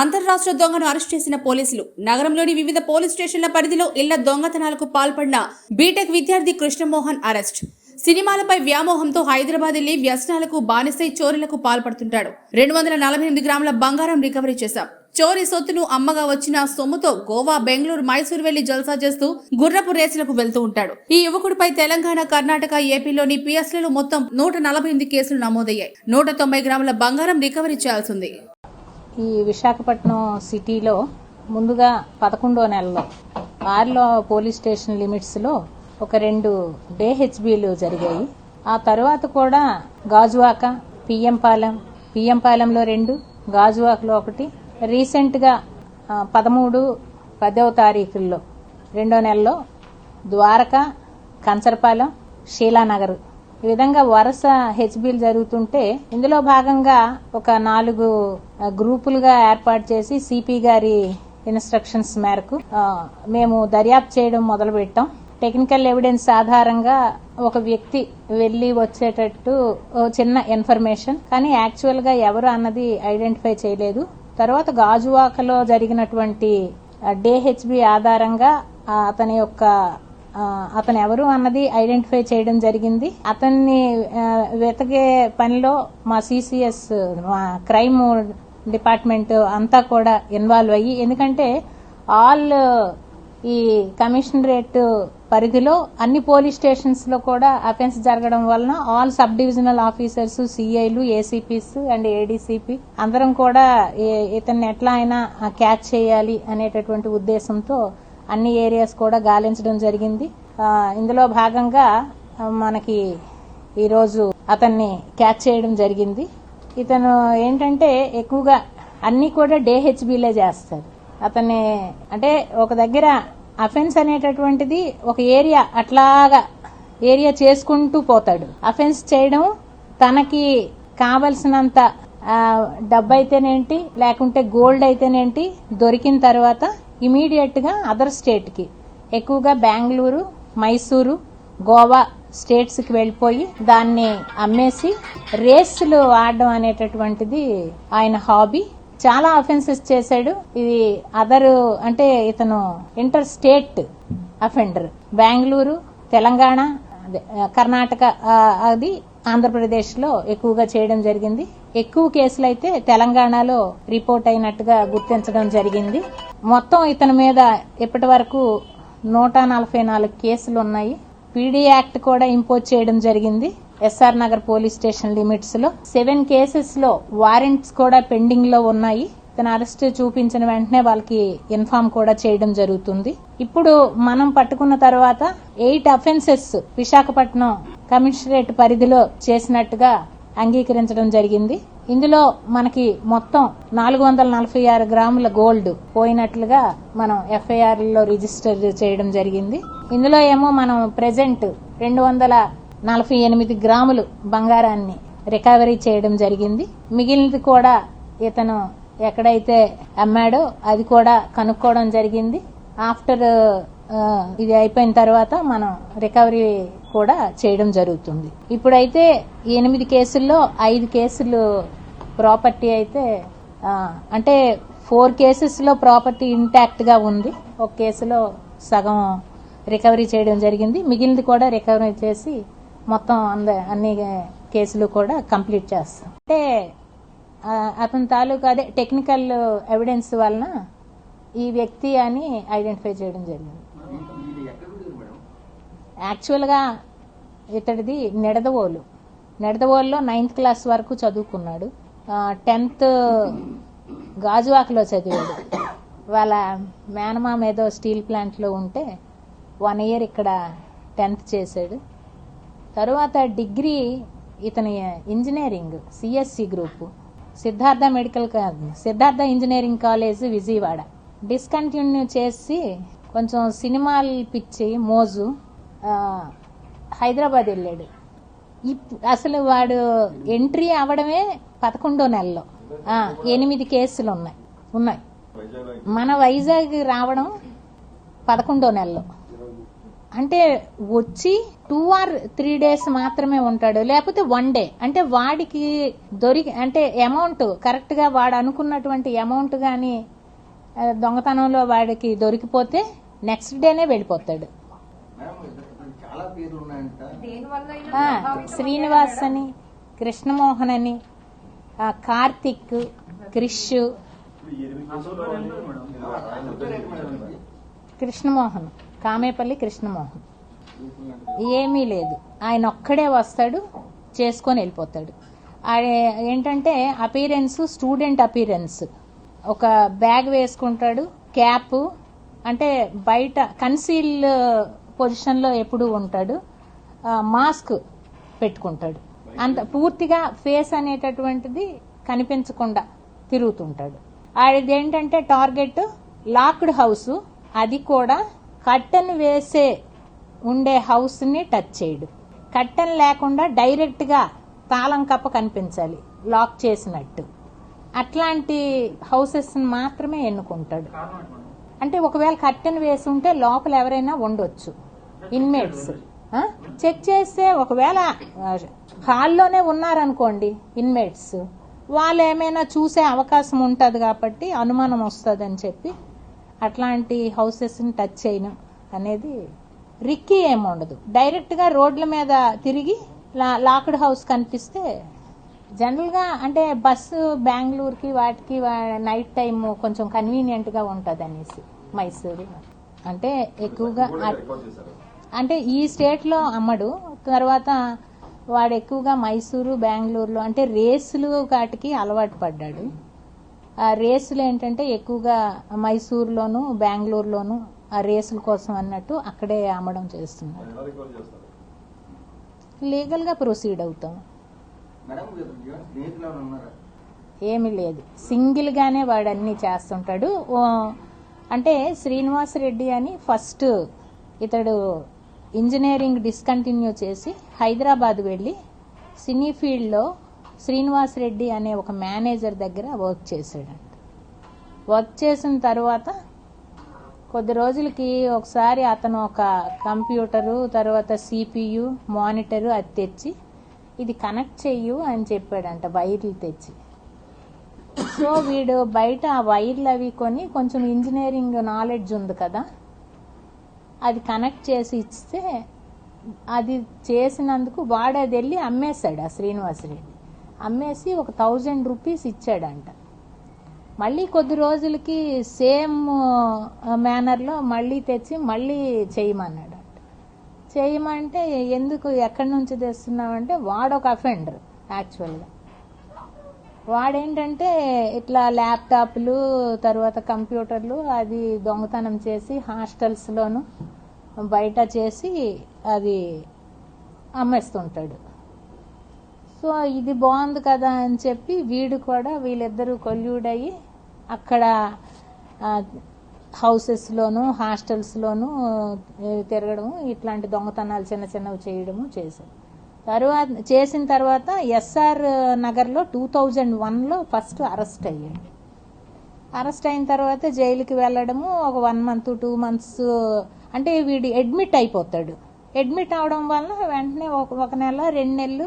అంతర్రాష్ట్ర దొంగను అరెస్ట్ చేసిన పోలీసులు నగరంలోని వివిధ పోలీస్ స్టేషన్ల పరిధిలో ఇళ్ళ దొంగతనాలకు పాల్పడిన బీటెక్ విద్యార్థి కృష్ణమోహన్ అరెస్ట్. సినిమాలపై వ్యామోహంతో హైదరాబాద్ వెళ్ళి వ్యసనాలకు బానిసై చోరీలకు పాల్పడుతుంటాడు. రెండు వందల నలభై ఎనిమిది గ్రాముల బంగారం రికవరీ చేశాం. చోరీ సొత్తును అమ్మగా వచ్చిన సొమ్ముతో గోవా బెంగళూరు మైసూరు వెళ్ళి జల్సా చేస్తూ గుర్రపు రేసులకు వెళ్తూ ఉంటాడు. ఈ యువకుడిపై తెలంగాణ కర్ణాటక ఏపీలోని పిఎస్లలో మొత్తం నూట నలభై ఎనిమిది కేసులు నమోదయ్యాయి. నూట తొంభై గ్రాముల బంగారం రికవరీ చేయాల్సింది. ఈ విశాఖపట్నం సిటీలో ముందుగా పదకొండో నెలలో ఆర్లో పోలీస్ స్టేషన్ లిమిట్స్లో ఒక రెండు డే హెచ్బీలు జరిగాయి. ఆ తర్వాత కూడా గాజువాక పిఎంపాలెం పిఎంపాలెంలో రెండు గాజువాకలో ఒకటి. రీసెంట్గా పదమూడు పదవ తారీఖుల్లో రెండో నెలలో ద్వారక కంచరపాలెం షీలానగర్ ఈ విధంగా వరుస హెచ్బీలు జరుగుతుంటే ఇందులో భాగంగా ఒక నాలుగు గ్రూపులుగా ఏర్పాటు చేసి సిపి గారి ఇన్స్ట్రక్షన్స్ మేరకు మేము దర్యాప్తు చేయడం మొదలు పెట్టాం టెక్నికల్ ఎవిడెన్స్ ఆధారంగా ఒక వ్యక్తి వెళ్ళి వచ్చేటట్టు చిన్న ఇన్ఫర్మేషన్ కానీ యాక్చువల్గా ఎవరు అన్నది ఐడెంటిఫై చేయలేదు. తర్వాత గాజువాకలో జరిగినటువంటి డే హెచ్బి ఆధారంగా అతని యొక్క అతను ఎవరు అన్నది ఐడెంటిఫై చేయడం జరిగింది. అతన్ని వెతికే వెతకే పనిలో మా సిసిఎస్ మా క్రైమ్ డిపార్ట్మెంట్ అంతా కూడా ఇన్వాల్వ్ అయ్యి ఎందుకంటే ఆల్ ఈ కమిషనరేట్ పరిధిలో అన్ని పోలీస్ స్టేషన్స్లో కూడా అఫెన్స్ జరగడం వలన ఆల్ సబ్ డివిజనల్ ఆఫీసర్స్ సిఐలు ఏసీపీస్ అండ్ ఏడీసీపీ అందరం కూడా ఇతన్ని ఎట్లా అయినా క్యాచ్ చేయాలి అనేటటువంటి ఉద్దేశంతో అన్ని ఏరియాస్ కూడా గాలించడం జరిగింది. ఇందులో భాగంగా మనకి ఈరోజు అతన్ని క్యాచ్ చేయడం జరిగింది. ఇతను ఏంటంటే ఎక్కువగా అన్ని కూడా డేహెచ్బీలే చేస్తారు. అతన్ని అంటే ఒక దగ్గర అఫెన్స్ అనేటటువంటిది ఒక ఏరియా అట్లాగా ఏరియా చేసుకుంటూ పోతాడు. అఫెన్స్ చేయడం తనకి కావలసినంత డబ్బు అయితేనేంటి లేకుంటే గోల్డ్ అయితేనేంటి దొరికిన తర్వాత ఇమీడియట్గా అదర్ స్టేట్కి ఎక్కువగా బెంగళూరు మైసూరు గోవా స్టేట్స్కి వెళ్ళిపోయి దాన్ని అమ్మేసి రేసులు ఆడడం అనేటటువంటిది ఆయన హాబీ. చాలా అఫెన్సెస్ చేశాడు. ఇది అదర్ అంటే ఇతను inter state offender Bengaluru Telangana Karnataka అది ఆంధ్రప్రదేశ్లో ఎక్కువగా చేయడం జరిగింది. ఎక్కువ కేసులు అయితే తెలంగాణలో రిపోర్ట్ అయినట్టుగా గుర్తించడం జరిగింది. మొత్తం ఇతని మీద ఇప్పటి వరకు నూట నలభై నాలుగు కేసులు ఉన్నాయి. పీడీ యాక్ట్ కూడా ఇంపోజ్ చేయడం జరిగింది S R Nagar police station లిమిట్స్లో. సెవెన్ కేసెస్లో వారెంట్స్ కూడా పెండింగ్లో ఉన్నాయి. తన అరెస్ట్ చూపించిన వెంటనే వాళ్ళకి ఇన్ఫామ్ కూడా చేయడం జరుగుతుంది. ఇప్పుడు మనం పట్టుకున్న తర్వాత ఎయిట్ అఫెన్సెస్ విశాఖపట్నం కమిషనరేట్ పరిధిలో చేసినట్టుగా అంగీకరించడం జరిగింది. ఇందులో మనకి మొత్తం నాలుగు వందల నలభై ఆరు గ్రాముల గోల్డ్ పోయినట్లుగా మనం ఎఫ్ఐఆర్లో రిజిస్టర్ చేయడం జరిగింది. ఇందులో ఏమో మనం ప్రెసెంట్ రెండు వందల నలభై ఎనిమిది గ్రాములు బంగారాన్ని రికవరీ చేయడం జరిగింది. మిగిలినది కూడా ఇతను ఎక్కడైతే అమ్మాడో అది కూడా కనుక్కోవడం జరిగింది. ఆఫ్టర్ ఇది అయిపోయిన తర్వాత మనం రికవరీ కూడా చేయడం జరుగుతుంది. ఇప్పుడైతే ఎనిమిది కేసుల్లో ఐదు కేసులు ప్రాపర్టీ అయితే అంటే ఫోర్ కేసెస్లో ప్రాపర్టీ ఇంటాక్ట్గా ఉంది. ఒక కేసులో సగం రికవరీ చేయడం జరిగింది. మిగిలింది కూడా రికవరీ చేసి మొత్తం అంద అన్ని కేసులు కూడా కంప్లీట్ చేస్తాం. అంటే అతని తాలూకా అదే టెక్నికల్ ఎవిడెన్స్ వలన ఈ వ్యక్తి అని ఐడెంటిఫై చేయడం జరిగింది. యాక్చువల్గా ఇతడిది నిడదవోలు. నెడదవోలులో నైన్త్ క్లాస్ వరకు చదువుకున్నాడు. టెన్త్ గాజువాకలో చదివాడు. వాళ్ళ మేనమామ ఏదో స్టీల్ ప్లాంట్లో ఉంటే వన్ ఇయర్ ఇక్కడ టెన్త్ చేశాడు. తరువాత డిగ్రీ ఇతని engineering C S C group. Siddhartha medical Siddhartha engineering college Vijayawada. Discontinue చేసి కొంచెం సినిమాలు పిచ్చి మోజు హైదరాబాద్ వెళ్ళాడు. ఇప్- అసలు వాడు ఎంట్రీ అవడమే పదకొండో నెలలో. ఎనిమిది కేసులు ఉన్నాయి. ఉన్నాయి. మన వైజాగ్ రావడం పదకొండో నెలలో. అంటే వచ్చి టూ ఆర్ త్రీ డేస్ మాత్రమే ఉంటాడు. లేకపోతే వన్ డే. అంటే వాడికి దొరికి అంటే అమౌంట్ కరెక్ట్గా వాడు అనుకున్నటువంటి అమౌంట్ గాని దొంగతనంలో వాడికి దొరికిపోతే నెక్స్ట్ డేనే వెళ్ళిపోతాడు మేడం ఇక్కడ చాలా పేర్లు ఉన్నాయంట ఆ, శ్రీనివాస్ అని కృష్ణమోహన్ అని కార్తిక్ క్రిష్. కృష్ణమోహన్ కామేపల్లి కృష్ణమోహన్. ఏమీ లేదు. ఆయన ఒక్కడే వస్తాడు చేసుకొని వెళ్ళిపోతాడు. ఆయన ఏంటంటే అపీరెన్స్ స్టూడెంట్ అపీరెన్స్. ఒక బ్యాగ్ వేసుకుంటాడు క్యాప్ అంటే బయట కన్సీల్ పొజిషన్లో ఎప్పుడు ఉంటాడు? మాస్క్ పెట్టుకుంటాడు. అంత పూర్తిగా ఫేస్ అనేటటువంటిది కనిపించకుండా తిరుగుతుంటాడు. అది ఏంటంటే టార్గెట్ లాక్డ్ హౌస్ అది కూడా కట్టెన్ వేసే ఉండే హౌస్ని టచ్ చేయడు. కట్టెన్ లేకుండా డైరెక్ట్గా తాళం కప్ప కనిపించాలి లాక్ చేసినట్టు. అట్లాంటి హౌసెస్ మాత్రమే ఎన్నుకుంటాడు. అంటే ఒకవేళ కట్టెన్ వేసి ఉంటే లోపల ఎవరైనా ఉండొచ్చు. ఇన్మేట్స్ చెక్ చేస్తే ఒకవేళ హాల్లోనే ఉన్నారనుకోండి ఇన్మేట్స్ వాళ్ళు ఏమైనా చూసే అవకాశం ఉంటుంది కాబట్టి అనుమానం వస్తుందని చెప్పి అట్లాంటి హౌసెస్ని టచ్ చేయడం అనేది రిక్కీ ఏముండదు డైరెక్ట్గా రోడ్ల మీద తిరిగి లా- లాక్డ్ హౌస్ కనిపిస్తే జనరల్గా అంటే బస్సు బెంగళూరుకి వాటికి వా- నైట్ టైం కొంచెం కన్వీనియంట్గా ఉంటుంది అనేసి మైసూరు. అంటే ఎక్కువగా అంటే ఈ స్టేట్లో అమ్మడు. తర్వాత వాడు ఎక్కువగా మైసూరు బెంగళూరులో అంటే రేసులు వాటికి అలవాటు పడ్డాడు. ఆ రేసులు ఏంటంటే ఎక్కువగా మైసూరులోను బెంగళూరులోను ఆ రేసుల కోసం అన్నట్టు అక్కడే అమ్మడం చేస్తున్నాడు. లీగల్గా ప్రొసీడ్ అవుతాం. ఏమీ లేదు. సింగిల్ గానే వాడు అన్ని చేస్తుంటాడు. అంటే శ్రీనివాస్ రెడ్డి అని ఫస్ట్ ఇతడు ఇంజనీరింగ్ డిస్కంటిన్యూ చేసి హైదరాబాద్ వెళ్ళి సినీ ఫీల్డ్లో శ్రీనివాస్ రెడ్డి అనే ఒక మేనేజర్ దగ్గర వర్క్ చేశాడంట. వర్క్ చేసిన తర్వాత కొద్ది రోజులకి ఒకసారి అతను ఒక కంప్యూటరు తర్వాత సిపియు మానిటరు అది తెచ్చి ఇది కనెక్ట్ చెయ్యు అని చెప్పాడంట వైర్లు తెచ్చి. సో వీడు బయట ఆ వైర్లు అవి కొని కొంచెం ఇంజనీరింగ్ నాలెడ్జ్ ఉంది కదా అది కనెక్ట్ చేసి ఇస్తే అది చేసినందుకు వాడు అది వెళ్ళి అమ్మేశాడు ఆ శ్రీనివాసరెడ్డి. అమ్మేసి ఒక థౌజండ్ రూపీస్ ఇచ్చాడంట. మళ్ళీ కొద్ది రోజులకి సేమ్ మేనర్లో మళ్ళీ తెచ్చి మళ్ళీ చేయమన్నాడు చేయమంటే ఎందుకు ఎక్కడి నుంచి తెస్తున్నామంటే వాడొక అఫెండర్ యాక్చువల్గా వాడేంటంటే ఇట్లా ల్యాప్టాప్లు తర్వాత కంప్యూటర్లు అది దొంగతనం చేసి హాస్టల్స్లోను బయట చేసి అది అమ్మేస్తుంటాడు. సో ఇది బాగుంది కదా అని చెప్పి వీడు కూడా వీళ్ళిద్దరూ కొల్యూడయ్యి అక్కడ ఆ, హౌసెస్లోను హాస్టల్స్లోను తిరగడము ఇట్లాంటి దొంగతనాలు చిన్న చిన్నవి చేయడము చేశారు. తర్వాత చేసిన తర్వాత ఎస్ఆర్ నగర్లో టూ థౌజండ్ వన్లో ఫస్ట్ అరెస్ట్ అయ్యాడు. అరెస్ట్ అయిన తర్వాత జైలుకి వెళ్ళడము ఒక వన్ మంత్ టూ మంత్స్ అంటే వీడు అడ్మిట్ అయిపోతాడు. అడ్మిట్ అవడం వల్ల వెంటనే ఒక ఒక నెల రెండు నెలలు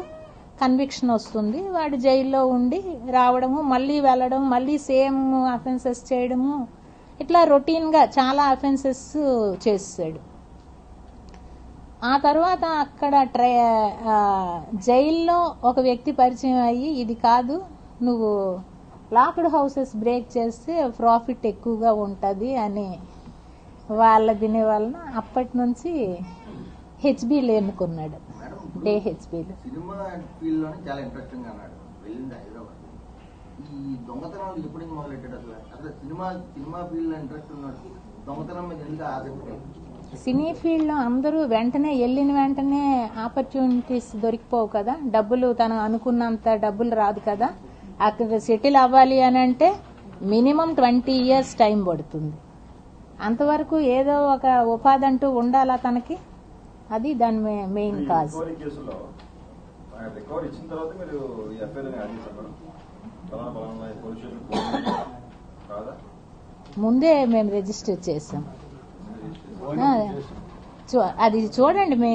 కన్విక్షన్ వస్తుంది. వాడు జైల్లో ఉండి రావడము మళ్ళీ వెళ్ళడం మళ్ళీ సేమ్ అఫెన్సెస్ చేయడము ఇట్లా రొటీన్గా చాలా అఫెన్సెస్ చేస్తాడు. ఆ తర్వాత అక్కడ ట్రై జైల్లో ఒక వ్యక్తి పరిచయం అయ్యి ఇది కాదు నువ్వు లాక్డ్ హౌసెస్ బ్రేక్ చేస్తే ప్రాఫిట్ ఎక్కువగా ఉంటుంది అని వాళ్ళ దీని వలన అప్పటి నుంచి హెచ్బీలు ఎన్నుకున్నాడు డే హెచ్బీలు సినిమా సినిమా ఫీల్డ్ ఇంట్రెస్ట్ ఉన్నాడు దొంగతనం మీద ఎందుకు ఆసక్తి? సినీ ఫీల్డ్లో అందరూ వెంటనే వెళ్ళిన వెంటనే ఆపర్చునిటీస్ దొరికిపోవు కదా. డబ్బులు తను అనుకున్నంత డబ్బులు రాదు కదా. అక్కడ సెటిల్ అవ్వాలి అని అంటే మినిమం ట్వంటీ ఇయర్స్ టైం పడుతుంది. అంతవరకు ఏదో ఒక ఉపాధి అంటూ ఉండాలా తనకి? అది దాని మెయిన్ కాజ్. ముందే మేము రిజిస్టర్ చేసాం అది చూడండి మే